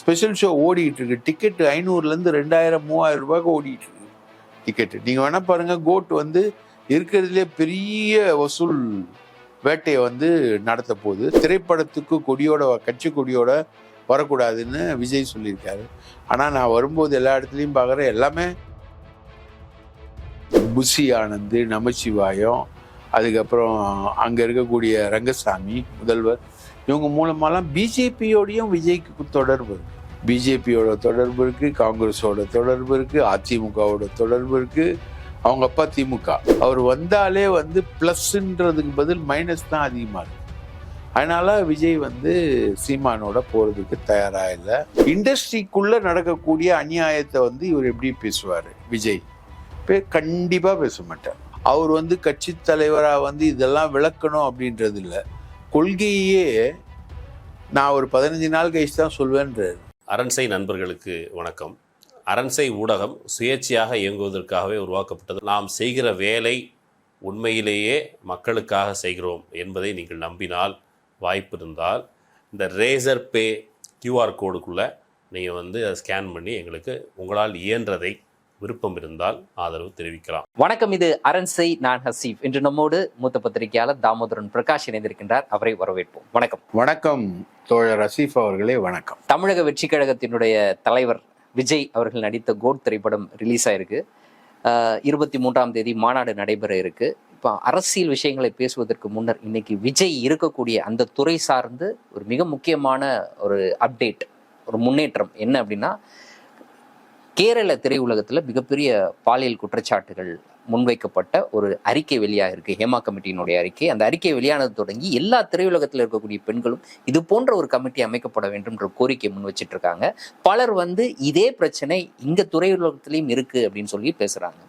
Special show ஓடிட்டு இருக்கு ticket ஐநூறுலேருந்து ரெண்டாயிரம் மூவாயிரம் ரூபாய்க்கு ஓடிட்டு இருக்கு டிக்கெட்டு நீங்கள் வேணா பாருங்கள் கோட் வந்து இருக்கிறதுலே பெரிய வசூல் வேட்டையை வந்து நடத்த போகுது. திரைப்படத்துக்கு கொடியோட கட்சி கொடியோட வரக்கூடாதுன்னு விஜய் சொல்லியிருக்காரு. ஆனால் நான் வரும்போது எல்லா இடத்துலையும் பார்க்குற எல்லாமே புஷி ஆனந்து நமச்சிவாயம் அதுக்கப்புறம் அங்கே இருக்கக்கூடிய ரங்கசாமி முதல்வர் இவங்க மூலமாலாம் பிஜேபியோடையும் விஜய்க்கு தொடர்பு. பிஜேபியோட தொடர்பு இருக்கு காங்கிரஸோட தொடர்பு இருக்கு அதிமுகவோட தொடர்பு இருக்கு அவங்க அப்பா திமுக. அவர் வந்தாலே வந்து ப்ளஸ்ன்றதுக்கு பதில் மைனஸ் தான் அதிகமாக இருக்கு. அதனால விஜய் வந்து சீமானோட போறதுக்கு தயாராக இல்லை. இண்டஸ்ட்ரிக்குள்ள நடக்கக்கூடிய அநியாயத்தை வந்து இவர் எப்படி பேசுவார்? விஜய். பே பேச மாட்டார். அவர் வந்து கட்சி தலைவராக வந்து இதெல்லாம் விளக்கணும் அப்படின்றது இல்லை. கொள்கையே நான் ஒரு பதினஞ்சு நாள் கழிச்சு தான் சொல்வேன்றாரு. அரண்சை நண்பர்களுக்கு வணக்கம். அரண்சை ஊடகம் சுயேட்சையாக இயங்குவதற்காகவே உருவாக்கப்பட்டது. நாம் செய்கிற வேலை உண்மையிலேயே மக்களுக்காக செய்கிறோம் என்பதை நீங்கள் நம்பினால் வாய்ப்பு இருந்தால் இந்த ரேசர் பே கியூஆர் கோடுக்குள்ளே நீங்கள் வந்து அதை ஸ்கேன் பண்ணி எங்களுக்கு உங்களால் இயன்றதை விருப்பம் இருந்தால் ஆதரவு தெரிவிக்கலாம். வணக்கம் இது அரண்சை நான் ஹசீப். இன்று நம்மோடு மூத்த பத்திரிகையாளர் தாமோதரன் பிரகாஷ் இணைந்திருக்கின்றார். அவரை வரவேற்போம். வணக்கம். வணக்கம் தோழர் ரசீஃப் அவர்களே. வணக்கம். தமிழக வெற்றி கழகத்தினுடைய தலைவர் விஜய் அவர்கள் நடித்த கோட் திரைப்படம் ரிலீஸ் ஆயிருக்கு. இருபத்தி மூன்றாம் தேதி மாநாடு நடைபெற இருக்கு. இப்போ அரசியல் விஷயங்களை பேசுவதற்கு முன்னர் இன்னைக்கு விஜய் இருக்கக்கூடிய அந்த துறை சார்ந்து ஒரு மிக முக்கியமான ஒரு அப்டேட் ஒரு முன்னேற்றம் என்ன அப்படின்னா கேரள திரையுலகத்தில் மிகப்பெரிய பாலியல் குற்றச்சாட்டுகள் முன்வைக்கப்பட்ட ஒரு அறிக்கை வெளியாக இருக்கு ஹேமா கமிட்டியினுடைய அறிக்கை. அந்த அறிக்கை வெளியானது தொடங்கி எல்லா திரையுலகத்தில் இருக்கக்கூடிய பெண்களும் இது போன்ற ஒரு கமிட்டி அமைக்கப்பட வேண்டும் என்ற கோரிக்கை முன் வச்சிட்டு இருக்காங்க பலர் வந்து இதே பிரச்சனை இங்க திரையுலகத்திலையும் இருக்கு அப்படின்னு சொல்லி பேசுறாங்க.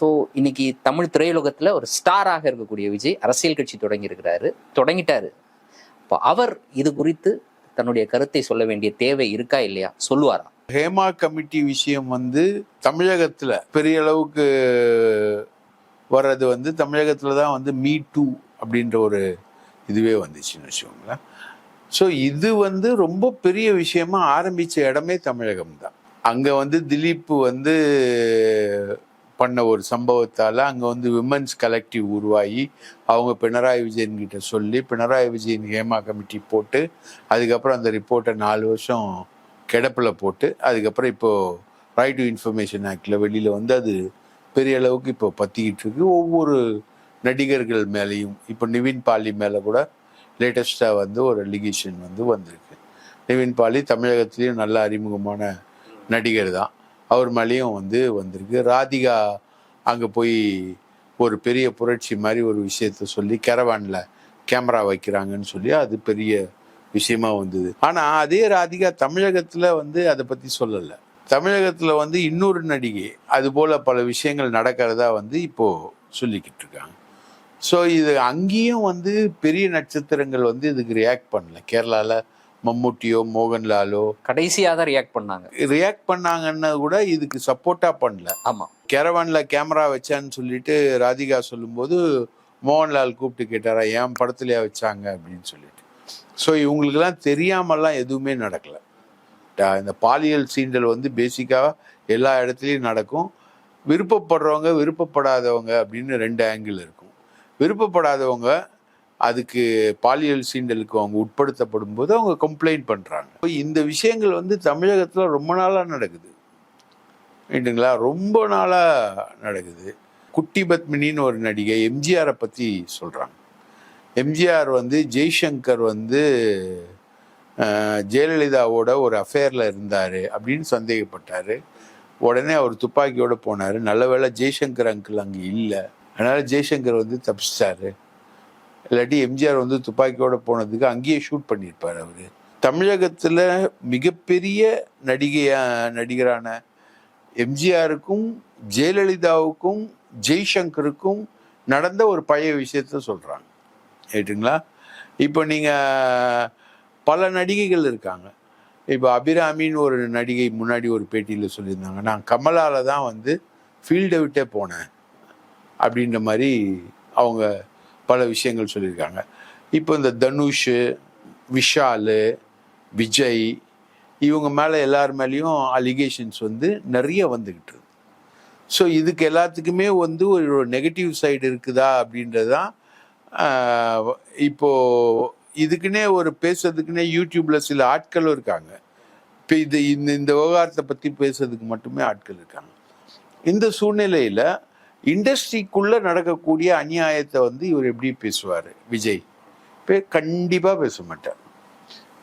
ஸோ இன்னைக்கு தமிழ் திரையுலகத்தில் ஒரு ஸ்டாராக இருக்கக்கூடிய விஜய் அரசியல் கட்சி தொடங்கி இருக்கிறாரு தொடங்கிட்டாரு. இப்போ அவர் இது குறித்து தன்னுடைய கருத்தை சொல்ல வேண்டிய தேவை இருக்கா இல்லையா? சொல்லுவாரா? ஹேமா கமிட்டி விஷயம் வந்து தமிழகத்தில் பெரிய அளவுக்கு வர்றது வந்து தமிழகத்தில் தான் வந்து மீ டூ அப்படின்ற ஒரு இதுவே வந்துச்சுன்னு வச்சுக்கோங்களேன். ஸோ இது வந்து ரொம்ப பெரிய விஷயமா ஆரம்பிச்ச இடமே தமிழகம் தான். அங்கே வந்து திலீப் வந்து பண்ண ஒரு சம்பவத்தால் அங்கே வந்து விமன்ஸ் கலெக்டிவ் உருவாகி அவங்க பினராயி விஜயன்கிட்ட சொல்லி பினராயி விஜயன் ஹேமா கமிட்டி போட்டு அதுக்கப்புறம் அந்த ரிப்போர்ட்டை நாலு வருஷம் கிடப்பில் போட்டு அதுக்கப்புறம் இப்போது ரைட் டு இன்ஃபர்மேஷன் ஆக்டில் வெளியில் வந்து அது பெரிய அளவுக்கு இப்போ பற்றிக்கிட்டு இருக்கு. ஒவ்வொரு நடிகர்கள் மேலேயும் இப்போ நிவின் பாலி மேலே கூட லேட்டஸ்ட்டாக வந்து ஒரு அலிகேஷன் வந்து வந்திருக்கு. நிவின் பாலி தமிழகத்துலேயும் நல்ல அறிமுகமான நடிகர் தான். அவர் மேலேயும் வந்து வந்திருக்கு. ராதிகா அங்கே போய் ஒரு பெரிய புரட்சி மாதிரி ஒரு விஷயத்த சொல்லி கேரவானில் கேமரா வைக்கிறாங்கன்னு சொல்லி அது பெரிய விஷயமா வந்தது. ஆனா அதே ராதிகா தமிழகத்துல வந்து அதை பத்தி சொல்லல. தமிழகத்துல வந்து இன்னொரு நடிகை அது போல பல விஷயங்கள் நடக்கிறதா வந்து இப்போ சொல்லிக்கிட்டு இருக்காங்க. ஸோ இது அங்கேயும் வந்து பெரிய நட்சத்திரங்கள் வந்து இதுக்கு ரியாக்ட் பண்ணல. கேரளால மம்முட்டியோ மோகன்லாலோ கடைசியாக தான் ரியாக்ட் பண்ணாங்க. ரியாக்ட் பண்ணாங்கன்னு கூட இதுக்கு சப்போர்ட்டா பண்ணல. ஆமா. கேரவான்ல கேமரா வச்சான்னு சொல்லிட்டு ராதிகா சொல்லும்போது மோகன்லால் கூப்பிட்டு கேட்டாரா என் படத்துலயா வச்சாங்க? அப்படின்னு சொல்லிட்டு. ஸோ இவங்களுக்கெல்லாம் தெரியாமலாம் எதுவுமே நடக்கலை. இந்த பாலியல் சீண்டல் வந்து பேசிக்காக எல்லா இடத்துலையும் நடக்கும். விருப்பப்படுறவங்க விருப்பப்படாதவங்க அப்படின்னு ரெண்டு ஆங்கிள் இருக்கும். விருப்பப்படாதவங்க அதுக்கு பாலியல் சீண்டலுக்கு அவங்க உட்படுத்தப்படும் போது அவங்க கம்ப்ளைண்ட் பண்ணுறாங்க இந்த விஷயங்கள் வந்து தமிழகத்தில் ரொம்ப நாளாக நடக்குது. ரைட்டுங்களா ரொம்ப நாளாக நடக்குது. குட்டி பத்மினின்னு ஒரு நடிகை எம்ஜிஆரை பற்றி சொல்கிறாங்க எம்ஜிஆர் வந்து ஜெய்சங்கர் வந்து ஜெயலலிதாவோட ஒரு அஃபேரில் இருந்தார் அப்படின்னு சந்தேகப்பட்டார். உடனே அவர் துப்பாக்கியோடு போனார். நல்ல வேளை ஜெய்சங்கர் அங்கிள் அங்கே இல்லை. அதனால் ஜெய்சங்கர் வந்து தப்பிச்சிட்டாரு. இல்லாட்டி எம்ஜிஆர் வந்து துப்பாக்கியோடு போனதுக்கு அங்கேயே ஷூட் பண்ணியிருப்பார் அவர். தமிழகத்தில் மிகப்பெரிய நடிகையா நடிகரான எம்ஜிஆருக்கும் ஜெயலலிதாவுக்கும் ஜெய்சங்கருக்கும் நடந்த ஒரு பழைய விஷயத்த சொல்கிறாங்க ரைட்டுங்களா இப்போ நீங்கள் பல நடிகைகள் இருக்காங்க. இப்போ அபிராமின்னு ஒரு நடிகை முன்னாடி ஒரு பேட்டியில் சொல்லியிருந்தாங்க நான் கமலால தான் வந்து ஃபீல்டை விட்டே போனேன். அப்படின்ற மாதிரி அவங்க பல விஷயங்கள் சொல்லியிருக்காங்க. இப்போ இந்த தனுஷ் விஷால் விஜய் இவங்க மேலே எல்லார் மேலேயும் அலிகேஷன்ஸ் வந்து நிறைய வந்துக்கிட்டு இருக்கு. ஸோ இதுக்கு எல்லாத்துக்குமே வந்து ஒரு நெகட்டிவ் சைடு இருக்குதா அப்படின்றது தான் இப்போது இப்போ இதுக்குன்னே ஒரு பேசுறதுக்குன்னே யூடியூப்ல சில ஆட்களும் இருக்காங்க. இப்போ இது இந்த இந்த விவகாரத்தை பற்றி பேசுறதுக்கு மட்டுமே ஆட்கள் இருக்காங்க. இந்த சூழ்நிலையில் இண்டஸ்ட்ரிக்குள்ள நடக்கக்கூடிய அநியாயத்தை வந்து இவர் எப்படி பேசுவார்? விஜய். இப்போ கண்டிப்பாக பேச மாட்டார்.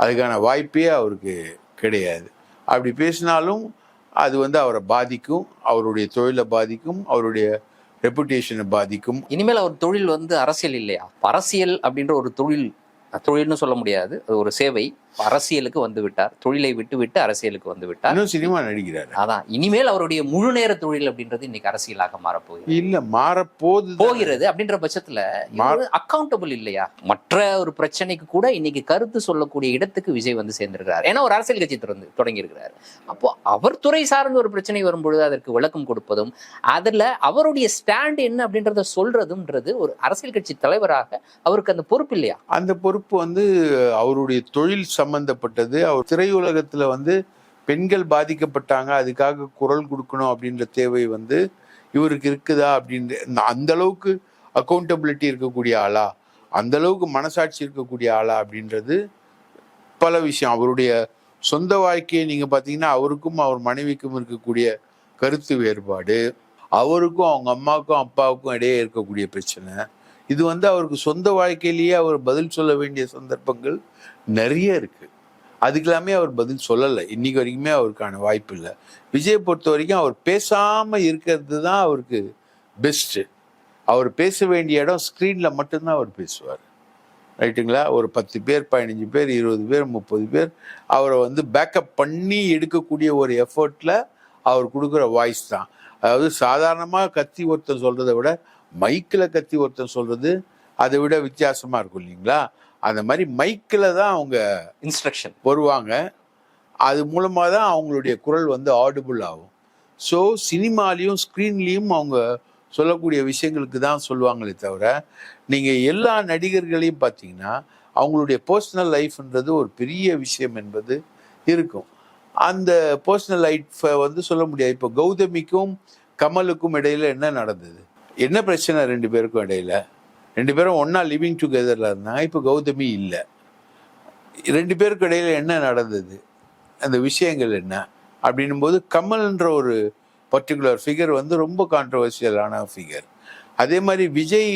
அதுக்கான வாய்ப்பே அவருக்கு கிடையாது. அப்படி பேசினாலும் அது வந்து அவரை பாதிக்கும் அவருடைய தொழிலை பாதிக்கும் அவருடைய ரெப்புடேஷனை பாதிக்கும். இனிமேல் அவர் தொழில் வந்து அரசியல் இல்லையா? அரசியல் அப்படின்ற ஒரு தொழில் தொழில்னு சொல்ல முடியாது. அது ஒரு சேவை. அரசியலுக்கு வந்து விட்டார். தொழிலை விட்டு விட்டு அரசியலுக்கு வந்து விட்டார். இன்னும் சினிமா நடிக்கிறாரு. அதான். இனிமேல் அவருடைய முழு நேர தொழில் அப்படின்றது இன்னைக்கு அரசியலாக மாறப்போகுது. இல்ல மாறப்போகுது போகிறது அப்படின்ற பட்சத்துல அக்கௌண்டபிள் இல்லையா? மற்ற ஒரு பிரச்சனைக்கு கூட இன்னைக்கு கருத்து சொல்லக்கூடிய இடத்துக்கு விஜய் வந்து சேர்ந்திருக்கிறார். ஏன்னா ஒரு அரசியல் கட்சி திறந்து தொடங்கி இருக்கிறார் அப்போ அவர் துறை சார்ந்த ஒரு பிரச்சனை வரும்பொழுது அதற்கு விளக்கம் கொடுப்பதும் அதுல அவருடைய ஸ்டாண்ட் என்ன அப்படின்றத சொல்றதும்ன்றது ஒரு அரசியல் கட்சி தலைவராக அவருக்கு அந்த பொறுப்பு இல்லையா? அந்த பொறுப்பு வந்து அவருடைய தொழில் சம்பந்தப்பட்டது. அவர் திரையுலகத்துல வந்து பெண்கள் பாதிக்கப்பட்டாங்க அதுக்காக குரல் கொடுக்கணும் அப்படின்ற தேவை வந்து இவருக்கு இருக்குதா அப்படின்ற அந்த அளவுக்கு அக்கௌண்டபிலிட்டி இருக்கக்கூடிய ஆளா? அந்த அளவுக்கு மனசாட்சி இருக்கக்கூடிய ஆளா அப்படின்றது பல விஷயம். அவருடைய சொந்த வாழ்க்கையை நீங்க பாத்தீங்கன்னா அவருக்கும் அவர் மனைவிக்கும் இருக்கக்கூடிய கருத்து வேறுபாடு அவருக்கும் அவங்க அம்மாவுக்கும் அப்பாவுக்கும் இடையே இருக்கக்கூடிய பிரச்சனை. இது வந்து அவருக்கு சொந்த வாழ்க்கையிலேயே அவர் பதில் சொல்ல வேண்டிய சந்தர்ப்பங்கள். நிறைய இருக்கு. அதுக்கெல்லாமே அவர் பதில் சொல்லலை. இன்னைக்கு வரைக்குமே அவருக்கான வாய்ப்பு இல்லை. விஜய் பொறுத்த வரைக்கும் அவர் பேசாம இருக்கிறது தான் அவருக்கு பெஸ்ட்டு அவர் பேச வேண்டிய இடம் ஸ்க்ரீனில் மட்டும்தான் அவர் பேசுவார். ரைட்டுங்களா? ஒரு பத்து பேர் பதினஞ்சு பேர் இருபது பேர் முப்பது பேர் அவரை வந்து பேக்கப் பண்ணி எடுக்கக்கூடிய ஒரு எஃபர்ட்டில் அவர் கொடுக்குற வாய்ஸ் தான். அதாவது சாதாரணமாக கத்தி ஒருத்தன் சொல்கிறத விட மைக்கில் கத்தி ஒருத்தன் சொல்கிறது அதை விட வித்தியாசமாக இருக்கும் இல்லைங்களா? அந்த மாதிரி மைக்கில் தான் அவங்க இன்ஸ்ட்ரக்ஷன் வருவாங்க. அது மூலமாக தான் அவங்களுடைய குரல் வந்து ஆடிபிள் ஆகும். ஸோ சினிமாலேயும் ஸ்க்ரீன்லேயும் அவங்க சொல்லக்கூடிய விஷயங்களுக்கு தான் சொல்லுவாங்களே தவிர நீங்கள் எல்லா நடிகர்களையும் பார்த்தீங்கன்னா அவங்களுடைய பர்சனல் லைஃப்ன்றது ஒரு பெரிய விஷயம் என்பது இருக்கும். அந்த பர்சனல் லைஃப்பை வந்து சொல்ல முடியாது. இப்போ கௌதமிக்கும் கமலுக்கும் இடையில என்ன நடந்தது? என்ன பிரச்சனை ரெண்டு பேருக்கும் இடையில? ரெண்டு பேரும் ஒன்றா லிவிங் டுகெதரில் இருந்தாங்க இப்போ கௌதமி இல்லை. ரெண்டு பேருக்கு இடையில் என்ன நடந்தது? அந்த விஷயங்கள் என்ன? அப்படின்னும் போது கமல்ன்ற ஒரு பர்டிகுலர் ஃபிகர் வந்து ரொம்ப கான்ட்ரவர்சியலான ஃபிகர் அதே மாதிரி விஜய்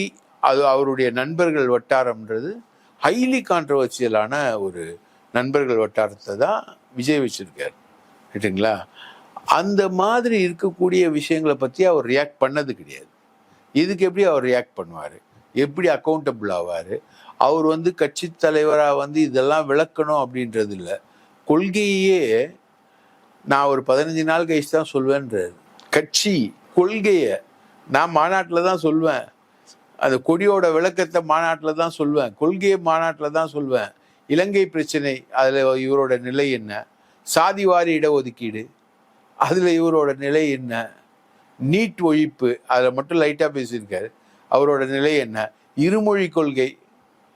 அது அவருடைய நண்பர்கள் வட்டாரம்ன்றது ஹைலி கான்ட்ரவர்சியலான ஒரு நண்பர்கள் வட்டாரத்தை தான் விஜய் வச்சிருக்கார். ரைட்டுங்களா அந்த மாதிரி இருக்கக்கூடிய விஷயங்களை பற்றி அவர் ரியாக்ட் பண்ணது கிடையாது. இதுக்கு எப்படி அவர் ரியாக்ட் பண்ணுவார்? எப்படி அக்கௌண்டபிள் ஆவார்? அவர் வந்து கட்சி தலைவராக வந்து இதெல்லாம் விளக்கணும் அப்படின்றது இல்லை கொள்கையே நான் ஒரு பதினஞ்சு நாள் கழிச்சு தான் சொல்வேன்றார். கட்சி கொள்கையை நான் மாநாட்டில் தான் சொல்வேன். அந்த கொடியோட விளக்கத்தை மாநாட்டில் தான் சொல்வேன். கொள்கையை மாநாட்டில் தான் சொல்வேன். இலங்கை பிரச்சனை அதில் இவரோட நிலை என்ன? சாதிவாரி இடஒதுக்கீடு அதில் இவரோட நிலை என்ன? நீட் ஒழிப்பு அதில் மட்டும் லைட்டாக பேசியிருக்காரு. அவரோட நிலை என்ன? இருமொழி கொள்கை.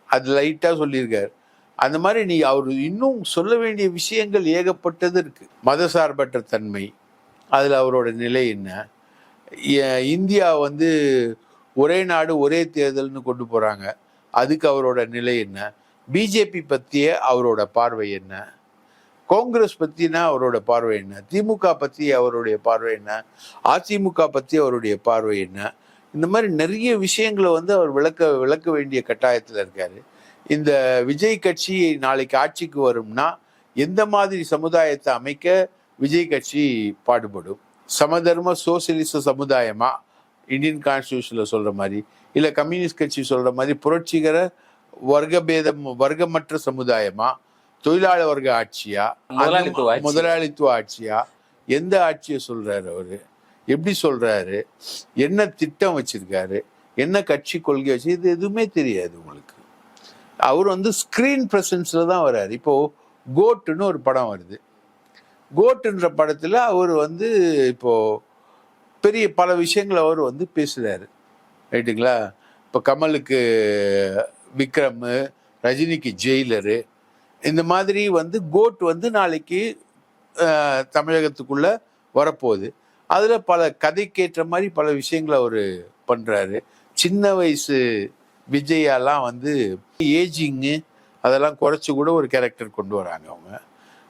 அது லைட்டாக சொல்லியிருக்காரு. அந்த மாதிரி நீ அவர் இன்னும் சொல்ல வேண்டிய விஷயங்கள் ஏகப்பட்டது இருக்குது மதசார்பற்ற தன்மை. அதில் அவரோட நிலை என்ன? ஏ- இந்தியா வந்து ஒரே நாடு ஒரே தேர்தல்னு கொண்டு போகிறாங்க அதுக்கு அவரோட நிலை என்ன? பிஜேபி பற்றிய அவரோட பார்வை என்ன? காங்கிரஸ் பற்றினா அவரோட பார்வை என்ன? திமுக பற்றி அவருடைய பார்வை என்ன? அதிமுக பற்றி அவருடைய பார்வை என்ன? இந்த மாதிரி நிறைய விஷயங்களை வந்து அவர் விளக்க விளக்க வேண்டிய கட்டாயத்தில் இருக்காரு. இந்த விஜய் கட்சி நாளைக்கு ஆட்சிக்கு வரும்னா எந்த மாதிரி சமுதாயத்தை அமைக்க விஜய் கட்சி பாடுபடும்? சமதர்ம சோசியலிச சமுதாயமா? இந்தியன் கான்ஸ்டியூஷன்ல சொல்ற மாதிரி இல்ல கம்யூனிஸ்ட் கட்சி சொல்ற மாதிரி புரட்சிகர வர்க்கபேதம் வர்க்கமற்ற சமுதாயமா? தொழிலாளர் வர்க்க ஆட்சியா. முதலாளித்துவ ஆட்சியா? எந்த ஆட்சியை சொல்றாரு அவரு? எப்படி சொல்றாரு? என்ன திட்டம் வச்சிருக்காரு? என்ன கட்சி கொள்கை வச்சு இது எதுவுமே தெரியாது உங்களுக்கு. அவர் வந்து ஸ்கிரீன் பிரசன்ஸ்ல தான் வர்றாரு இப்போ கோட்டுன்னு ஒரு படம் வருது. கோட்டுன்ற படத்துல அவர் வந்து இப்போ பெரிய பல விஷயங்களை அவர் வந்து பேசுறாரு. ரைட்டுங்களா? இப்போ கமலுக்கு விக்ரம் ரஜினிக்கு ஜெயிலரு. இந்த மாதிரி வந்து கோட் வந்து நாளைக்கு தமிழகத்துக்குள்ளே தமிழகத்துக்குள்ள வரப்போகுது. அதில் பல கதைக்கேற்ற மாதிரி பல விஷயங்களை அவர் பண்ணுறாரு சின்ன வயசு விஜயாலாம் வந்து ஏஜிங்கு அதெல்லாம் குறைச்சி கூட ஒரு கேரக்டர் கொண்டு வராங்க அவங்க.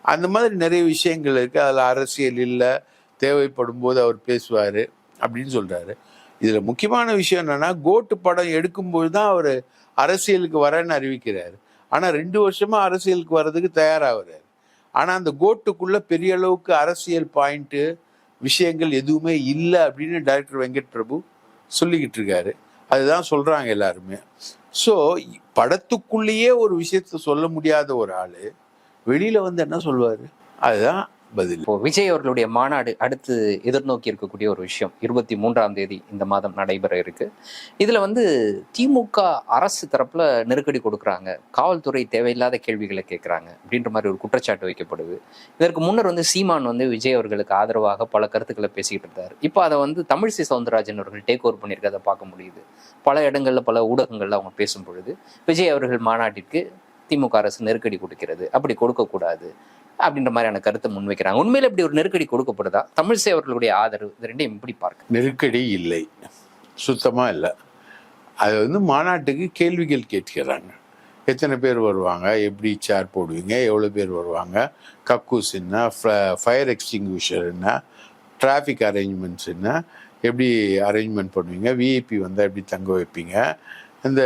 அந்த மாதிரி நிறைய விஷயங்கள் இருக்குது அதில் அரசியல் இல்லை தேவைப்படும் போது அவர் பேசுவார் அப்படின்னு சொல்கிறாரு இதில் முக்கியமான விஷயம் என்னென்னா கோட்டு படம் எடுக்கும்போது தான் அவர் அரசியலுக்கு வரேன்னு அறிவிக்கிறார். ஆனால் ரெண்டு வருஷமாக அரசியலுக்கு வர்றதுக்கு தயாராகிறார் ஆனால் அந்த கோட்டுக்குள்ளே பெரிய அளவுக்கு அரசியல் பாயிண்ட்டு விஷயங்கள் எதுவுமே இல்லை அப்படின்னு டைரக்டர் வெங்கட் பிரபு சொல்லிக்கிட்டு இருக்காரு. அதுதான் சொல்றாங்க எல்லாருமே. ஸோ படத்துக்குள்ளேயே ஒரு விஷயத்த சொல்ல முடியாத ஒரு ஆள் வெளியில வந்து என்ன சொல்லுவாரு அதுதான் பதில். இப்போ விஜய் அவர்களுடைய மாநாடு அடுத்து எதிர்நோக்கி இருக்கக்கூடிய ஒரு விஷயம். இருபத்தி மூன்றாம் தேதி இந்த மாதம் நடைபெற இருக்கு. இதுல வந்து திமுக அரசு தரப்புல நெருக்கடி கொடுக்குறாங்க. காவல்துறை தேவையில்லாத கேள்விகளை கேட்குறாங்க அப்படின்ற மாதிரி ஒரு குற்றச்சாட்டு வைக்கப்படுது. இதற்கு முன்னர் வந்து சீமான் வந்து விஜய் அவர்களுக்கு ஆதரவாக பல கருத்துக்களை பேசிக்கிட்டு இருந்தார். இப்போ அதை வந்து தமிழிசை சவுந்தரராஜன் அவர்கள் டேக் ஓவர் பண்ணியிருக்கதை பார்க்க முடியுது. பல இடங்கள்ல பல ஊடகங்கள்ல அவங்க பேசும் பொழுது விஜய் அவர்கள் மாநாட்டிற்கு திமுக அரசு நெருக்கடி கொடுக்கிறது. அப்படி கொடுக்கக்கூடாது. அப்படின்ற மாதிரியான கருத்தை முன்வைக்கிறாங்க. உண்மையில இப்படி ஒரு நெருக்கடி கொடுக்கப்படுதா? தமிழிசை அவர்களுடைய ஆதரவு இது ரெண்டையும் எப்படி பார்க்க? நெருக்கடி இல்லை. சுத்தமாக இல்லை. அது வந்து மாநாட்டுக்கு கேள்விகள் கேட்கிறாங்க. எத்தனை பேர் வருவாங்க? எப்படி சேர் போடுவீங்க? எவ்வளோ பேர் வருவாங்க? கக்கூஸ் என்ன? ஃபயர் எக்ஸ்டிங்விஷர் என்ன? டிராஃபிக் அரேஞ்ச்மெண்ட்ஸ் என்ன? எப்படி அரேஞ்ச்மெண்ட் பண்ணுவீங்க? விஐபி வந்தால் எப்படி தங்க வைப்பீங்க? இந்த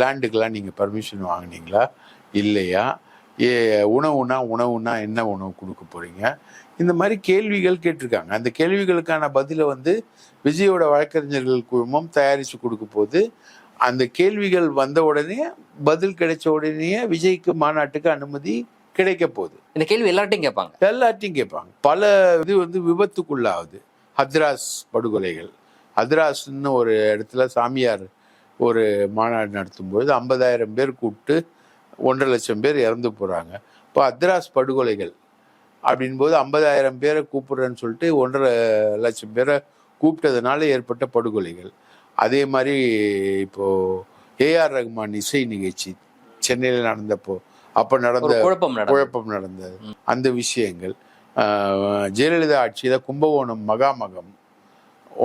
லேண்டுக்கெலாம் நீங்கள் பர்மிஷன் வாங்குனீங்களா? இல்லையா? ஏ உணவுனா உணவுனா என்ன உணவு கொடுக்க போறீங்க? இந்த மாதிரி கேள்விகள் கேட்டிருக்காங்க. அந்த கேள்விகளுக்கான பதிலை வந்து விஜயோட வழக்கறிஞர்கள் குழுமம் தயாரித்து கொடுக்க போது அந்த கேள்விகள் வந்த உடனே பதில் கிடைச்ச உடனேயே விஜய்க்கு மாநாட்டுக்கு அனுமதி கிடைக்க போகுது. இந்த கேள்வி எல்லார்ட்டையும் கேட்பாங்க. எல்லாத்தையும் கேட்பாங்க. பல இது வந்து விபத்துக்குள்ளாகுது. ஹத்ராஸ் படுகொலைகள். ஹத்ராஸ்ன்னு ஒரு இடத்துல சாமியார் ஒரு மாநாடு நடத்தும்போது ஐம்பதாயிரம் பேர் கூப்பிட்டு ஒன்றரை லட்சம் பேர் இறந்து போகிறாங்க இப்போ ஹத்ராஸ் படுகொலைகள் அப்படின்போது ஐம்பதாயிரம் பேரை கூப்பிடுறேன்னு சொல்லிட்டு ஒன்றரை லட்சம் பேரை கூப்பிட்டதுனால ஏற்பட்ட படுகொலைகள். அதே மாதிரி இப்போ ஏஆர் ரஹ்மான் இசை நிகழ்ச்சி சென்னையில் நடந்தப்போ அப்போ நடந்த குழப்பம் குழப்பம் நடந்தது. அந்த விஷயங்கள் ஆஹ் ஜெயலலிதா ஆட்சியில கும்பகோணம் மகாமகம்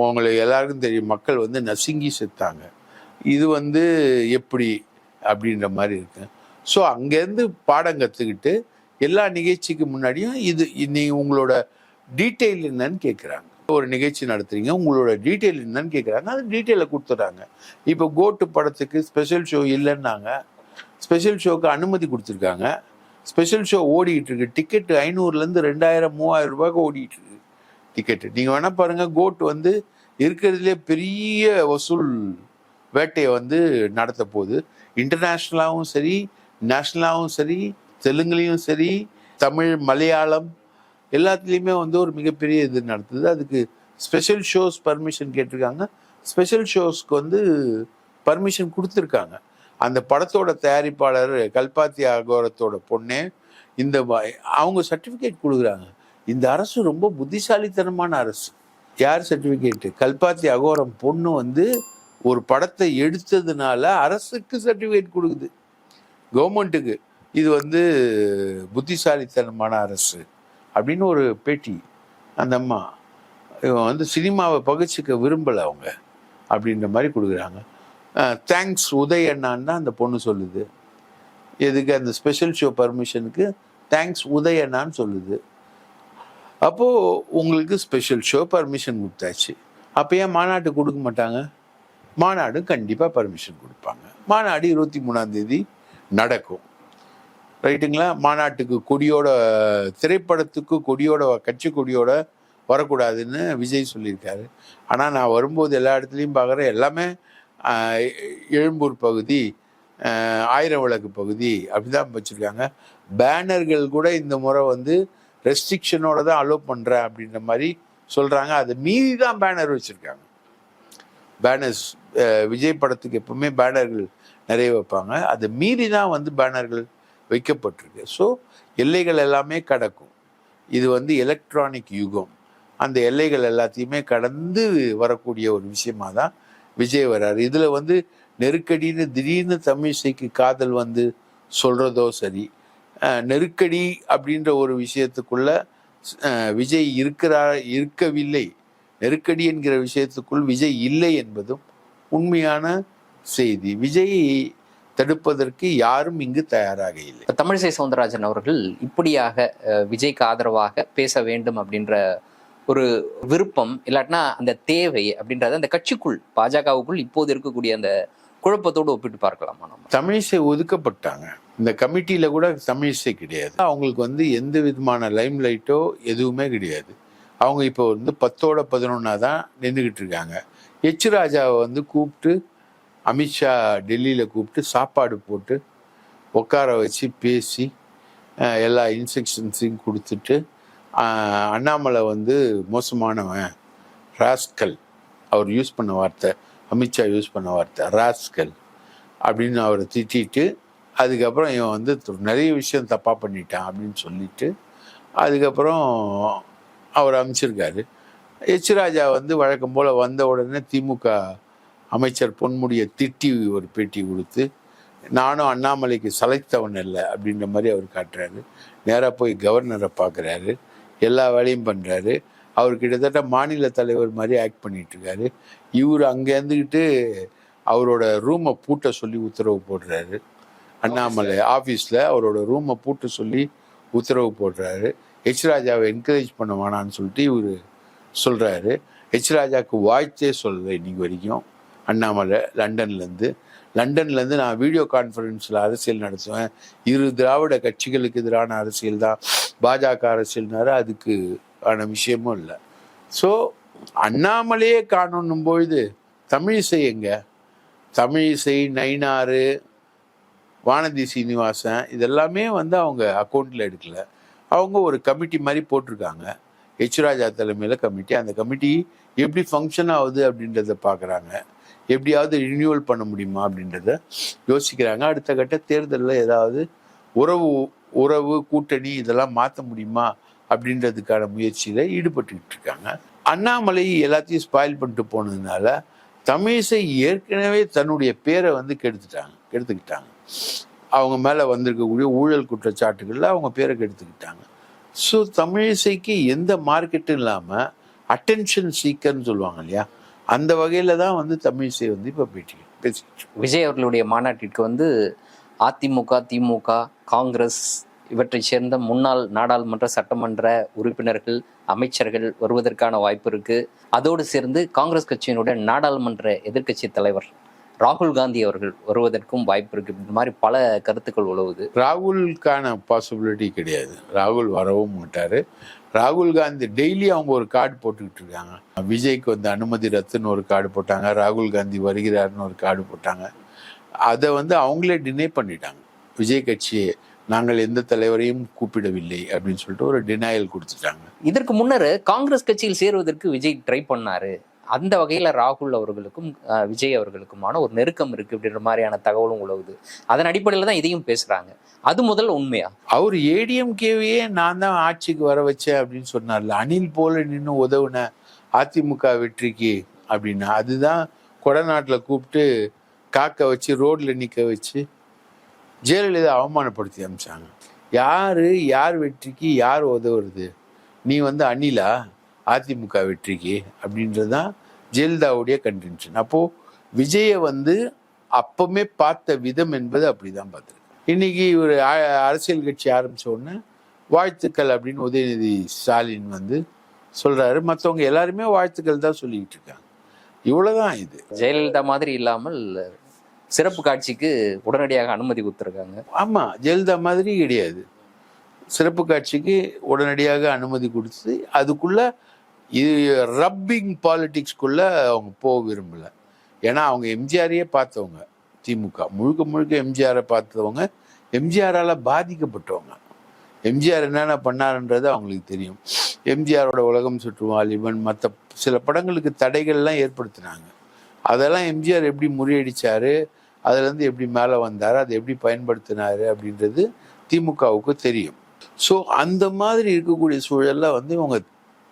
உங்களுக்கு எல்லாருக்கும் தெரியும் மக்கள் வந்து நசுங்கி செத்தாங்க. இது வந்து எப்படி அப்படின்ற மாதிரி இருக்கு. ஸோ அங்கேருந்து பாடம் கற்றுக்கிட்டு எல்லா நிகழ்ச்சிக்கு முன்னாடியும் இது நீ உங்களோட டீட்டெயில் என்னன்னு கேட்குறாங்க ஒரு நிகழ்ச்சி நடத்துறீங்க உங்களோட டீட்டெயில் என்னன்னு கேட்குறாங்க அது டீட்டெயிலை கொடுத்துட்றாங்க இப்போ கோட்டு படத்துக்கு ஸ்பெஷல் ஷோ இல்லைன்னாங்க ஸ்பெஷல் ஷோக்கு அனுமதி கொடுத்துருக்காங்க. ஸ்பெஷல் ஷோ ஓடிக்கிட்டு இருக்கு டிக்கெட்டு ஐநூறுலேருந்து ரெண்டாயிரம் மூவாயிரம் ரூபாய்க்கு ஓடிட்டு இருக்கு. டிக்கெட்டு நீங்கள் வேணா பாருங்கள் கோட் வந்து இருக்கிறதுலே பெரிய வசூல் வேட்டையை வந்து நடத்த போகுது. இன்டர்நேஷ்னலாகவும் சரி நேஷ்னலாகவும் சரி தெலுங்குலேயும் சரி தமிழ் மலையாளம் எல்லாத்துலேயுமே வந்து ஒரு மிகப்பெரிய இது நடத்துது. அதுக்கு ஸ்பெஷல் ஷோஸ் பர்மிஷன் கேட்டிருக்காங்க. ஸ்பெஷல் ஷோஸ்க்கு வந்து பர்மிஷன் கொடுத்துருக்காங்க. அந்த படத்தோட தயாரிப்பாளர் கல்பாத்தி அகோரத்தோட பொண்ணே இந்த அவங்க சர்டிஃபிகேட் கொடுக்குறாங்க. இந்த அரசு ரொம்ப புத்திசாலித்தனமான அரசு. யார் சர்டிஃபிகேட்டு கல்பாத்தி அகோரம் பொண்ணு வந்து ஒரு படத்தை எடுத்ததுனால அரசுக்கு சர்டிஃபிகேட் கொடுக்குது. கவர்மெண்ட்டுக்கு இது வந்து புத்திசாலித்தனமான அரசு அப்படின்னு ஒரு பேட்டி. அந்த அம்மா இவன் வந்து சினிமாவை பகிச்சிக்க விரும்பலை அவங்க அப்படின்ற மாதிரி கொடுக்குறாங்க. தேங்க்ஸ் உதய் அண்ணான்னு தான் அந்த பொண்ணு சொல்லுது. எதுக்கு அந்த ஸ்பெஷல் ஷோ பர்மிஷனுக்கு தேங்க்ஸ் உதய் அண்ணான்னு சொல்லுது. அப்போது உங்களுக்கு ஸ்பெஷல் ஷோ பர்மிஷன் கொடுத்தாச்சு. அப்போ ஏன் மாநாட்டு கொடுக்க மாட்டாங்க? மாநாடு கண்டிப்பாக பர்மிஷன் கொடுப்பாங்க. மாநாடு இருபத்தி மூணாந்தேதி நடக்கும். ரைட்டுங்களா? மாநாட்டுக்கு கொடியோட திரைப்படத்துக்கு கொடியோட கட்சி கொடியோட வரக்கூடாதுன்னு விஜய் சொல்லியிருக்காரு. ஆனால் நான் வரும்போது எல்லா இடத்துலையும் பார்க்குற எல்லாமே எழும்பூர் பகுதி ஆயிரம் விளக்கு பகுதி அப்படிதான் வச்சுருக்காங்க. பேனர்கள் கூட இந்த முறை வந்து ரெஸ்ட்ரிக்ஷனோட தான் அலோவ் பண்ணுறேன் அப்படின்ற மாதிரி சொல்கிறாங்க அது மீறி தான் பேனர் வச்சுருக்காங்க. பேனர்ஸ் விஜய் படத்துக்கு எப்பவுமே பேனர்கள் நிறைய வைப்பாங்க. அது மீறி தான் வந்து பேனர்கள் வைக்கப்பட்டிருக்கு. ஸோ எல்லைகள் எல்லாமே கடக்கும். இது வந்து எலக்ட்ரானிக் யுகம். அந்த எல்லைகள் எல்லாத்தையுமே கடந்து வரக்கூடிய ஒரு விஷயமா தான் விஜய் வர்றாரு. இதில் வந்து நெருக்கடின்னு திடீர்னு தமிழிசைக்கு காதல் வந்து சொல்கிறதோ சரி நெருக்கடி அப்படின்ற ஒரு விஷயத்துக்குள்ள விஜய் இருக்கிறார் இருக்கவில்லை. நெருக்கடி என்கிற விஷயத்துக்குள் விஜய் இல்லை என்பதும் உண்மையான செய்தி. விஜயை தடுப்பதற்கு யாரும் இங்கு தயாராக இல்லை. தமிழிசை சவுந்தரராஜன் அவர்கள் இப்படியாக விஜய்க்கு ஆதரவாக பேச வேண்டும் அப்படின்ற ஒரு விருப்பம் இல்லாட்டினா அந்த தேவை அப்படின்றத அந்த கட்சிக்குள் பாஜகவுக்குள் இப்போது இருக்கக்கூடிய அந்த குழப்பத்தோடு ஒப்பிட்டு பார்க்கலாமா நம்ம? தமிழிசை ஒதுக்கப்பட்டாங்க. இந்த கமிட்டியில கூட தமிழிசை கிடையாது. அவங்களுக்கு வந்து எந்த விதமான லைம் லைட்டோ எதுவுமே கிடையாது. அவங்க இப்போ வந்து பத்தோட பதினொன்னா தான் நின்றுக்கிட்டு இருக்காங்க. எச் ராஜாவை வந்து கூப்பிட்டு அமித்ஷா டெல்லியில் கூப்பிட்டு சாப்பாடு போட்டு உட்கார வச்சு பேசி எல்லா இன்ஸ்ட்ரக்ஷன்ஸையும் கொடுத்துட்டு அண்ணாமலை வந்து மோசமானவன் ராஸ்கல். அவர் யூஸ் பண்ண வார்த்தை அமித்ஷா யூஸ் பண்ண வார்த்தை ராஸ்கல் அப்படின்னு அவரை திட்டிட்டு அதுக்கப்புறம் இவன் வந்து நிறைய விஷயம் தப்பாக பண்ணிட்டான் அப்படின்னு சொல்லிட்டு அதுக்கப்புறம் அவர் அமைச்சிருக்காரு. எச் ராஜா வந்து வழக்கம் போல் வந்த உடனே திமுக அமைச்சர் பொன்முடியை திட்டி ஒரு பேட்டி கொடுத்து நானும் அண்ணாமலைக்கு சளைத்தவன் இல்லை அப்படின்ற மாதிரி அவர் காட்டுறாரு. நேராக போய் கவர்னரை பார்க்குறாரு எல்லா வேலையும் பண்ணுறாரு அவர் கிட்டத்தட்ட மாநில தலைவர் மாதிரி ஆக்ட் பண்ணிட்டு இருக்காரு. இவர் அங்கே இருந்துக்கிட்டு அவரோட ரூமை பூட்ட சொல்லி உத்தரவு போடுறாரு. அண்ணாமலை ஆஃபீஸில் அவரோட ரூமை பூட்ட சொல்லி உத்தரவு போடுறாரு. ஹெச் ராஜாவை என்கரேஜ் பண்ண வேணான்னு சொல்லிட்டு இவர் சொல்கிறாரு ஹெச் ராஜாவுக்கு வாழ்த்தே சொல்லலை இன்னைக்கு வரைக்கும். அண்ணாமலை லண்டன்லேருந்து. லண்டன்லேருந்து நான் வீடியோ கான்ஃபரன்ஸில் அரசியல் நடத்துவேன். இரு திராவிட கட்சிகளுக்கு எதிரான அரசியல் தான். பாஜக அரசியல்னாரு அதுக்கு ஆன விஷயமும் இல்லை. ஸோ அண்ணாமலையே காணணும் பொழுது தமிழிசை எங்க? தமிழிசை நைனாறு வானதி சீனிவாசன் இதெல்லாமே வந்து அவங்க அக்கௌண்ட்டில் எடுக்கல. அவங்க ஒரு கமிட்டி மாதிரி போட்டிருக்காங்க. ஹெச் ராஜா தலைமையில் கமிட்டி. அந்த கமிட்டி எப்படி ஃபங்க்ஷன் ஆகுது அப்படின்றத பார்க்குறாங்க. எப்படியாவது ரினியூவல் பண்ண முடியுமா அப்படின்றத யோசிக்கிறாங்க. அடுத்த கட்ட தேர்தலில் ஏதாவது உறவு உறவு கூட்டணி இதெல்லாம் மாற்ற முடியுமா அப்படின்றதுக்கான முயற்சியில் ஈடுபட்டுக்கிட்டு இருக்காங்க அண்ணாமலை எல்லாத்தையும் ஸ்பாயில் பண்ணிட்டு போனதுனால தமிழிசை ஏற்கனவே தன்னுடைய பேரை வந்து கெடுத்துட்டாங்க கெடுத்துக்கிட்டாங்க. அவங்க மேலே வந்திருக்கக்கூடிய ஊழல் குற்றச்சாட்டுகளில் அவங்க பேரை கெடுத்துக்கிட்டாங்க. ஸோ தமிழிசைக்கு எந்த மார்க்கெட்டும் இல்லாமல் அட்டென்ஷன் சீக்கர்னு சொல்லுவாங்க இல்லையா? அந்த வகையில் தான் வந்து தமிழிசை வந்து இப்போ பேட்டி இருக்கு. விஜய் அவர்களுடைய மாநாட்டிற்கு வந்து அதிமுக திமுக காங்கிரஸ் இவற்றைச் சேர்ந்த முன்னாள் நாடாளுமன்ற சட்டமன்ற உறுப்பினர்கள் அமைச்சர்கள் வருவதற்கான வாய்ப்பு இருக்கு. அதோடு சேர்ந்து காங்கிரஸ் கட்சியினுடைய நாடாளுமன்ற எதிர்க்கட்சி தலைவர் ராகுல் காந்தி அவர்கள் வருவதற்கும் வாய்ப்பு இருக்கு. இந்த மாதிரி பல கருத்துக்கள் உழவுது. ராகுலுக்கான பாசிபிலிட்டி கிடையாது. ராகுல் வரவும் மாட்டார். ராகுல் காந்தி டெய்லி அவங்க ஒரு கார்டு போட்டுக்கிட்டு இருக்காங்க. விஜய்க்கு வந்து அனுமதி ரத்துன்னு ஒரு கார்டு போட்டாங்க. ராகுல் காந்தி வருகிறாருன்னு ஒரு கார்டு போட்டாங்க. அதை வந்து அவங்களே டினை பண்ணிட்டாங்க. விஜய் கட்சியை நாங்கள் எந்த தலைவரையும் கூப்பிடவில்லை அப்படின்னு சொல்லிட்டு ஒரு டினாயல் கொடுத்துட்டாங்க. இதற்கு முன்னர் காங்கிரஸ் கட்சியில் சேருவதற்கு விஜய் ட்ரை பண்ணாரு. அந்த வகையில ராகுல் அவர்களுக்கும் விஜய் அவர்களுக்குமான ஒரு நெருக்கம் இருக்கு அப்படின்ற மாதிரியான தகவலும் உழவுது அதன் அடிப்படையில தான் இதையும் பேசுறாங்க. அது முதல் உண்மையா? அவர் ஏடிஎம்கேவையே நான் தான் ஆட்சிக்கு வர வச்சேன் அப்படின்னு சொன்னார்ல. அணில் போல நின்று உதவுன அதிமுக வெற்றிக்கு அப்படின்னா அதுதான் கொடநாட்டில் கூப்பிட்டு காக்க வச்சு ரோட்ல நிற்க வச்சு ஜெயலலிதா அவமானப்படுத்தி அமிச்சாங்க. யாரு யார் வெற்றிக்கு யார் உதவுறது? நீ வந்து அணிலா? அதிமுக வெற்றிக்கு அப்படின்றது தான் ஜெயலலிதாவுடைய கன்டென்ஷன் அப்போ விஜயை வந்து அப்பவுமே பார்த்த விதம் என்பது அப்படிதான் பார்த்துருக்கு இன்னைக்கு ஒரு அரசியல் கட்சி ஆரம்பிச்ச உடனே வாழ்த்துக்கள் அப்படின்னு உதயநிதி ஸ்டாலின் வந்து சொல்றாரு. மற்றவங்க எல்லாருமே வாழ்த்துக்கள் தான் சொல்லிக்கிட்டு இருக்காங்க. இவ்வளவுதான் இது. ஜெயலலிதா மாதிரி இல்லாமல் சிறப்பு காட்சிக்கு உடனடியாக அனுமதி கொடுத்துருக்காங்க. ஆமா ஜெயலலிதா மாதிரி கிடையாது. சிறப்பு காட்சிக்கு உடனடியாக அனுமதி கொடுத்து அதுக்குள்ள இது ரப்பிங் பாலிடிக்ஸ்குள்ள அவங்க போக விரும்பல. ஏன்னா அவங்க எம்ஜிஆரையே பார்த்தவங்க திமுக. முழுக்க முழுக்க எம்ஜிஆரை பார்த்தவங்க எம்ஜிஆரால் பாதிக்கப்பட்டவங்க. எம்ஜிஆர் என்னென்ன பண்ணாருன்றது அவங்களுக்கு தெரியும். எம்ஜிஆரோட உலகம் சுற்றும் இவன் மற்ற சில படங்களுக்கு தடைகள்லாம் ஏற்படுத்தினாங்க. அதெல்லாம் எம்ஜிஆர் எப்படி முறியடித்தார் அதுலேருந்து எப்படி மேலே வந்தார் அதை எப்படி பயன்படுத்தினாரு அப்படின்றது திமுகவுக்கு தெரியும். ஸோ அந்த மாதிரி இருக்கக்கூடிய சூழல்ல வந்து இவங்க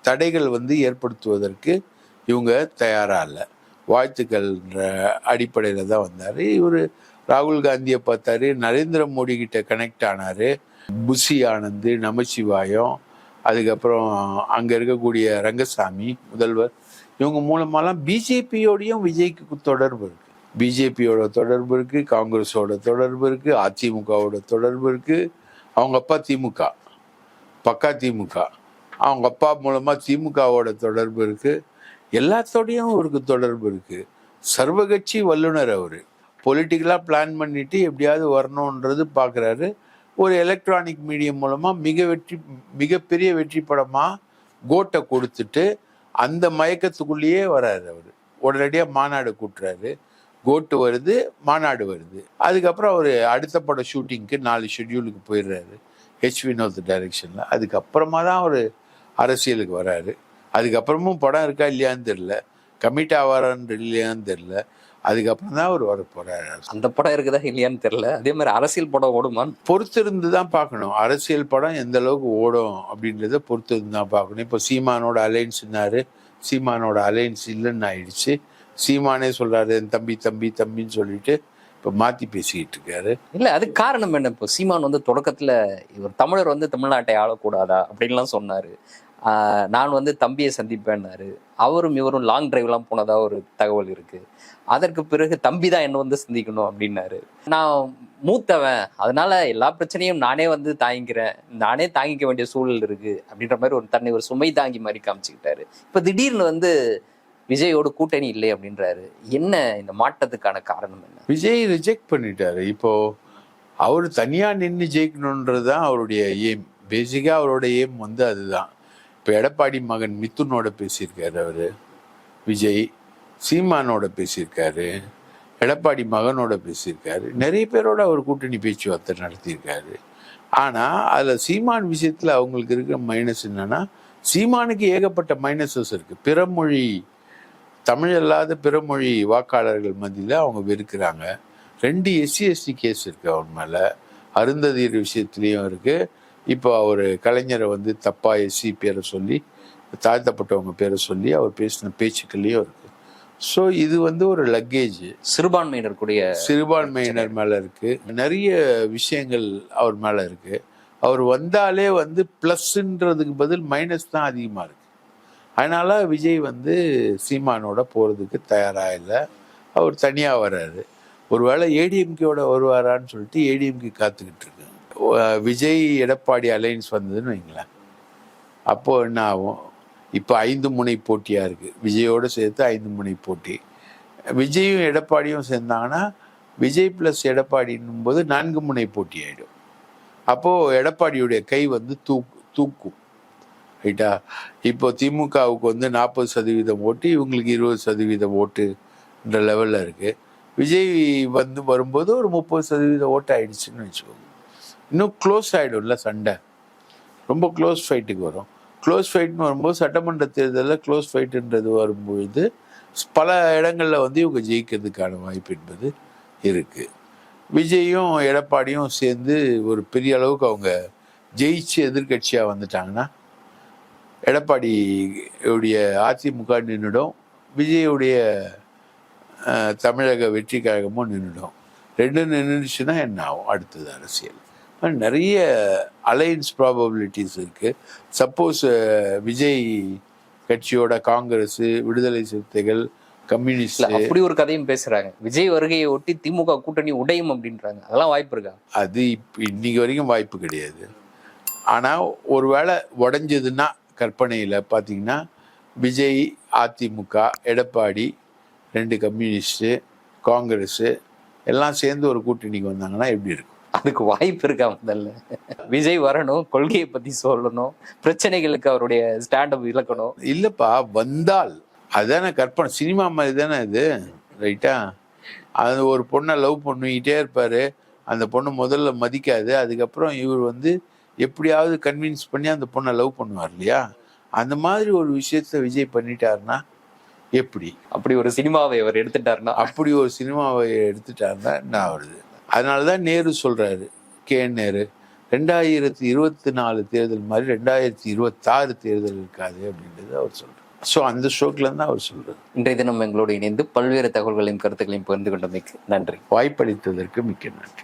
தடைகள் வந்து ஏற்படுத்துவதற்கு இவங்க தயாராக இல்லை. வாழ்த்துக்கள்ன்ற அடிப்படையில் தான் வந்தார். இவர் ராகுல் காந்தியை பார்த்தாரு நரேந்திர மோடி கிட்ட கனெக்ட் ஆனார். புஷி ஆனந்து நமச்சிவாயம் அதுக்கப்புறம் அங்கே இருக்கக்கூடிய ரங்கசாமி முதல்வர் இவங்க மூலமாலாம் பிஜேபியோடையும் விஜய்க்கு தொடர்பு இருக்குது பிஜேபியோட தொடர்பு இருக்குது காங்கிரஸோட தொடர்பு இருக்குது அதிமுகவோட தொடர்பு இருக்குது அவங்க அப்பா திமுக பக்கா திமுக. அவங்க அப்பா மூலமாக திமுகவோட தொடர்பு இருக்குது எல்லாத்தோடையும் அவருக்கு தொடர்பு இருக்குது சர்வகட்சி வல்லுனர் அவர். பொலிட்டிக்கலாக பிளான் பண்ணிட்டு எப்படியாவது வரணுன்றது பார்க்குறாரு ஒரு எலக்ட்ரானிக் மீடியம் மூலமாக மிக வெற்றி மிகப்பெரிய வெற்றி படமாக கோட்டை கொடுத்துட்டு அந்த மயக்கத்துக்குள்ளேயே வராரு அவர். உடனடியாக மாநாடு கூட்டுறாரு. கோட்டு வருது மாநாடு வருது. அதுக்கப்புறம் அவர் அடுத்த படம் ஷூட்டிங்க்கு நாலு ஷெட்யூலுக்கு போயிடுறாரு. ஹெச் வினோத் டைரக்ஷனில் அதுக்கப்புறமா தான் அவர் அரசியலுக்கு வராரு. அதுக்கப்புறமும் படம் இருக்கா இல்லையான்னு தெரில கமிட் ஆவாரான்னு இல்லையான்னு தெரில அதுக்கப்புறம் தான் அவர் வர போறாரு. அந்த படம் இருக்குதா இல்லையான்னு தெரியல. அதே மாதிரி அரசியல் படம் ஓடுமான்னு பொறுத்திருந்து தான் பார்க்கணும். அரசியல் படம் எந்த அளவுக்கு ஓடும் அப்படின்றத பொறுத்திருந்து தான் பார்க்கணும். இப்போ சீமானோட அலைன்ஸ்னாரு சீமானோட அலைன்ஸ் இல்லைன்னு ஆயிடுச்சு. சீமானே சொல்றாரு என் தம்பி தம்பி தம்பின்னு சொல்லிட்டு இப்போ மாற்றி பேசிக்கிட்டு இருக்காரு. இல்லை அதுக்கு காரணம் என்ன? இப்போ சீமான் வந்து தொடக்கத்தில் இவர் தமிழர் வந்து தமிழ்நாட்டை ஆளக்கூடாதா அப்படின்லாம் சொன்னார். நான் வந்து தம்பியை சந்திப்பேன்னாரு. அவரும் இவரும் லாங் டிரைவ்லாம் போனதாக ஒரு தகவல் இருக்குது அதற்கு பிறகு தம்பி தான் என்ன வந்து சந்திக்கணும் அப்படின்னாரு. நான் மூத்தவன் அதனால எல்லா பிரச்சனையும் நானே வந்து தாங்கிக்கிறேன். நானே தாங்கிக்க வேண்டிய சூழல் இருக்குது அப்படின்ற மாதிரி ஒரு தன்னை ஒரு சுமை தாங்கி மாதிரி காமிச்சுக்கிட்டாரு. இப்போ திடீர்னு வந்து விஜயோடு கூட்டணி இல்லை அப்படின்றாரு. என்ன இந்த மாற்றத்துக்கான காரணம் என்ன? விஜய் ரிஜெக்ட் பண்ணிட்டாரு. இப்போ அவர் தனியாக நின்று ஜெயிக்கணுன்றது தான் அவருடைய எய்ம் பேசிக்காக அவரோட எய்ம் வந்து அதுதான். இப்போ எடப்பாடி மகன் மித்துனோட பேசியிருக்காரு அவர். விஜய் சீமானோட பேசியிருக்காரு. எடப்பாடி மகனோட பேசியிருக்காரு. நிறைய பேரோட அவர் கூட்டணி பேச்சுவார்த்தை நடத்தியிருக்காரு. ஆனால் அதில் சீமான் விஷயத்தில் அவங்களுக்கு இருக்கிற மைனஸ் என்னென்னா சீமானுக்கு ஏகப்பட்ட மைனஸஸ் இருக்குது பிறமொழி தமிழ் அல்லாத பிறமொழி வாக்காளர்கள் மத்தியில் அவங்க வெறுக்கிறாங்க. ரெண்டு எஸ்சி எஸ்டி கேஸ் இருக்கு அவர் மேல. அருந்ததியர் விஷயத்துலயும் இருக்கு. இப்போ அவர் கலைஞரை வந்து தப்பா எஸ்சி பேரை சொல்லி தாழ்த்தப்பட்டவங்க பேரை சொல்லி அவர் பேசின பேச்சுக்கள்லயும் இருக்கு. ஸோ இது வந்து ஒரு லக்கேஜ் சிறுபான்மையினர் கூடிய சிறுபான்மையினர் மேல இருக்கு. நிறைய விஷயங்கள் அவர் மேல இருக்கு. அவர் வந்தாலே வந்து பிளஸ்ன்றதுக்கு பதில் மைனஸ் தான் அதிகமா இருக்கு. அதனால் விஜய் வந்து சீமானோட போகிறதுக்கு தயாராக இல்லை. அவர் தனியாக வர்றாரு ஒருவேளை ஏடிஎம்கேயோட வருவாரான்னு சொல்லிட்டு ஏடிஎம்கே காத்துக்கிட்டு இருக்கு. விஜய் எடப்பாடி அலைன்ஸ் வந்ததுன்னு வைங்களேன். அப்போது என்ன ஆகும்? இப்போ ஐந்து முனை போட்டியாக இருக்குது விஜயோடு சேர்த்து ஐந்து முனை போட்டி. விஜயும் எடப்பாடியும் சேர்ந்தாங்கன்னா விஜய் ப்ளஸ் எடப்பாடின்னும் போது நான்கு முனை போட்டி ஆகிடும் அப்போது எடப்பாடியுடைய கை வந்து தூக்கு தூக்கும். ரைட்டா இப்போ திமுகவுக்கு வந்து நாற்பது சதவீதம் ஓட்டு இவங்களுக்கு இருபது சதவீதம் ஓட்டுன்ற லெவலில் இருக்குது விஜய் வந்து வரும்போது ஒரு முப்பது சதவீதம் ஓட்டு ஆயிடுச்சுன்னு வச்சுக்கோங்க. இன்னும் க்ளோஸ் ஆகிடும்ல சண்டை. ரொம்ப க்ளோஸ் ஃபைட்டுக்கு வரும். க்ளோஸ் ஃபைட்னு வரும்போது சட்டமன்ற தேர்தலில் க்ளோஸ் ஃபைட்டுன்றது வரும்பொழுது பல இடங்களில் வந்து இவங்க ஜெயிக்கிறதுக்கான வாய்ப்பு என்பது இருக்குது விஜயும் எடப்பாடியும் சேர்ந்து ஒரு பெரிய அளவுக்கு அவங்க ஜெயிச்சு எதிர்கட்சியாக வந்துட்டாங்கன்னா எடப்பாடி உடைய அதிமுக நின்றுடும் விஜயுடைய தமிழக வெற்றி கழகமும் நின்றுடும். ரெண்டும் நின்றுச்சுன்னா என்ன ஆகும்? அடுத்தது அரசியல். நிறைய அலையன்ஸ் ப்ராபபிலிட்டிஸ் இருக்கு. சப்போஸ் விஜய் கட்சியோட காங்கிரஸ் விடுதலை சிறுத்தைகள் கம்யூனிஸ்ட் அப்படி ஒரு கதையும் பேசுறாங்க. விஜய் வருகையை ஒட்டி திமுக கூட்டணி உடையும் அப்படின்றாங்க. அதெல்லாம் வாய்ப்பு இருக்கா? அது இப்ப இன்னைக்கு வரைக்கும் வாய்ப்பு கிடையாது. ஆனா ஒருவேளை உடைஞ்சதுன்னா கற்பனையில பாத்தீங்கன்னா விஜய் அதிமுக எடப்பாடி ரெண்டு கம்யூனிஸ்ட் காங்கிரஸ் எல்லாம் சேர்ந்து ஒரு கூட்டணிக்கு வந்தாங்கன்னா எப்படி இருக்கும்? அதுக்கு வாய்ப்பு இருக்கா முதல்ல விஜய் வரணும் கொள்கையை பத்தி சொல்லணும் பிரச்சனைகளுக்கு அவருடைய ஸ்டாண்டப் விளக்கணும் இல்லப்பா வந்தால். அதானே கற்பனை. சினிமா மாதிரி தானே இது ரைட்டா அது ஒரு பொண்ணை லவ் பண்ணிக்கிட்டே இருப்பாரு. அந்த பொண்ணு முதல்ல மதிக்காது. அதுக்கப்புறம் இவர் வந்து எப்படியாவது கன்வின்ஸ் பண்ணி அந்த பொண்ணை லவ் பண்ணுவார் இல்லையா? அந்த மாதிரி ஒரு விஷயத்த விஜய் பண்ணிட்டாருன்னா எப்படி? அப்படி ஒரு சினிமாவை அவர் எடுத்துட்டாருன்னா? அப்படி ஒரு சினிமாவை எடுத்துட்டாருன்னா என்ன வருது அதனால தான் நேரு சொல்றாரு கே நேரு ரெண்டாயிரத்தி இருபத்தி நாலு தேர்தல் மாதிரி ரெண்டாயிரத்தி இருபத்தாறு தேர்தல் இருக்காது அப்படின்றது அவர் சொல்றாரு. ஸோ அந்த ஸ்ட்ரோக்ல தான் அவர் சொல்றாரு. இன்றைய தினம் எங்களோடு இணைந்து பல்வேறு தகவல்களையும் கருத்துக்களையும் பகிர்ந்து கொண்டமைக்கு நன்றி. வாய்ப்பளித்ததற்கு மிக்க நன்றி.